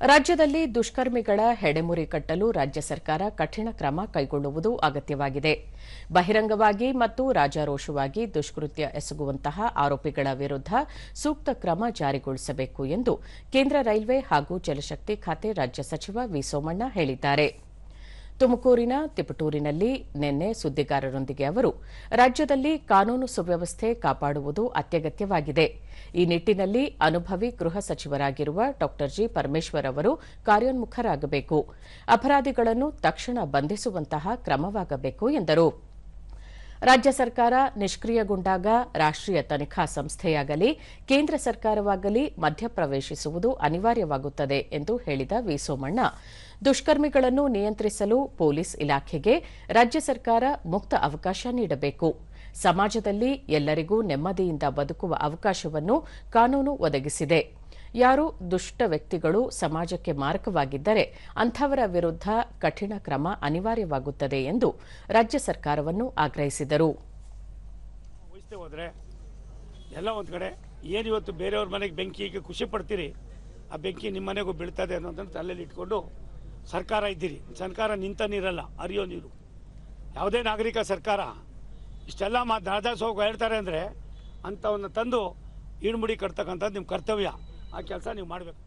ರಾಜ್ಯದಲ್ಲಿ ದುಷ್ಕರ್ಮಿಗಳ ಹೆಡೆಮುರಿ ಕಟ್ಟಲು ರಾಜ್ಯ ಸರ್ಕಾರ ಕಠಿಣ ಕ್ರಮ ಕೈಗೊಳ್ಳುವುದು ಅಗತ್ಯವಾಗಿದೆ. ಬಹಿರಂಗವಾಗಿ ಮತ್ತು ರಾಜಾರೋಷವಾಗಿ ದುಷ್ಕೃತ್ಯ ಎಸಗುವಂತಹ ಆರೋಪಿಗಳ ವಿರುದ್ಧ ಸೂಕ್ತ ಕ್ರಮ ಜಾರಿಗೊಳಿಸಬೇಕು ಎಂದು ಕೇಂದ್ರ ರೈಲ್ವೆ ಹಾಗೂ ಜಲಶಕ್ತಿ ಖಾತೆ ರಾಜ್ಯ ಸಚಿವ ವಿ ಸೋಮಣ್ಣ ಹೇಳಿದ್ದಾರೆ. ತುಮಕೂರಿನ ತಿಪಟೂರಿನಲ್ಲಿ ನಿನ್ನೆ ಸುದ್ದಿಗಾರರೊಂದಿಗೆ ಅವರು, ರಾಜ್ಯದಲ್ಲಿ ಕಾನೂನು ಸುವ್ಯವಸ್ಥೆ ಕಾಪಾಡುವುದು ಅತ್ಯಗತ್ಯವಾಗಿದೆ. ಈ ನಿಟ್ಟಿನಲ್ಲಿ ಅನುಭವಿ ಗೃಹ ಸಚಿವರಾಗಿರುವ ಡಾ ಜಿ. ಪರಮೇಶ್ವರ್ ಅವರು ಕಾರ್ಯೋನ್ಮುಖರಾಗಬೇಕು. ಅಪರಾಧಿಗಳನ್ನು ತಕ್ಷಣ ಬಂಧಿಸುವಂತಹ ಕ್ರಮವಾಗಬೇಕು, ಎಂದರು. ರಾಜ್ಯ ಸರ್ಕಾರ ನಿಷ್ಕ್ರಿಯಗೊಂಡಾಗ ರಾಷ್ಟ್ರೀಯ ತನಿಖಾ ಸಂಸ್ಥೆಯಾಗಲಿ, ಕೇಂದ್ರ ಸರ್ಕಾರವಾಗಲಿ ಮಧ್ಯಪ್ರವೇಶಿಸುವುದು ಅನಿವಾರ್ಯವಾಗುತ್ತದೆ ಎಂದು ಹೇಳಿದ ವಿ ಸೋಮಣ್ಣ. ದುಷ್ಕರ್ಮಿಗಳನ್ನು ನಿಯಂತ್ರಿಸಲು ಪೊಲೀಸ್ ಇಲಾಖೆಗೆ ರಾಜ್ಯ ಸರ್ಕಾರ ಮುಕ್ತ ಅವಕಾಶ ನೀಡಬೇಕು. ಸಮಾಜದಲ್ಲಿ ಎಲ್ಲರಿಗೂ ನೆಮ್ಮದಿಯಿಂದ ಬದುಕುವ ಅವಕಾಶವನ್ನು ಕಾನೂನು ಒದಗಿಸಿದೆ. ಯಾರು ದುಷ್ಟ ವ್ಯಕ್ತಿಗಳು ಸಮಾಜಕ್ಕೆ ಮಾರಕವಾಗಿದ್ದರೆ ಅಂಥವರ ವಿರುದ್ಧ ಕಠಿಣ ಕ್ರಮ ಅನಿವಾರ್ಯವಾಗುತ್ತದೆ ಎಂದು ರಾಜ್ಯ ಸರ್ಕಾರವನ್ನು ಆಗ್ರಹಿಸಿದರು. ಎಲ್ಲ ಒಂದು ಕಡೆ, ಏನು ಇವತ್ತು ಬೇರೆಯವ್ರ ಮನೆಗೆ ಬೆಂಕಿಗೆ ಖುಷಿ ಪಡ್ತೀರಿ? ಆ ಬೆಂಕಿ ನಿಮ್ಮ ಮನೆಗೂ ಬೀಳ್ತದೆ ಅನ್ನೋದನ್ನು ತಲೆಯಲ್ಲಿ ಇಟ್ಕೊಂಡು ಸರ್ಕಾರ ಇದ್ದೀರಿ. ಸರ್ಕಾರ ನಿಂತ ನೀರಲ್ಲ ಅರಿಯೋ ನೀರು. ಯಾವುದೇ ನಾಗರಿಕ ಸರ್ಕಾರ ಇಷ್ಟೆಲ್ಲ ಮಾತು ರಾಜಾಸೋಗ ಹೇಳ್ತಾರೆ ಅಂದರೆ ಅಂಥವನ್ನ ತಂದು ಈಡ್ಮುಡಿ ಕಟ್ತಕ್ಕಂಥದ್ದು ನಿಮ್ಮ ಕರ್ತವ್ಯ. ಆ ಕೆಲಸ ನೀವು ಮಾಡಬೇಕು.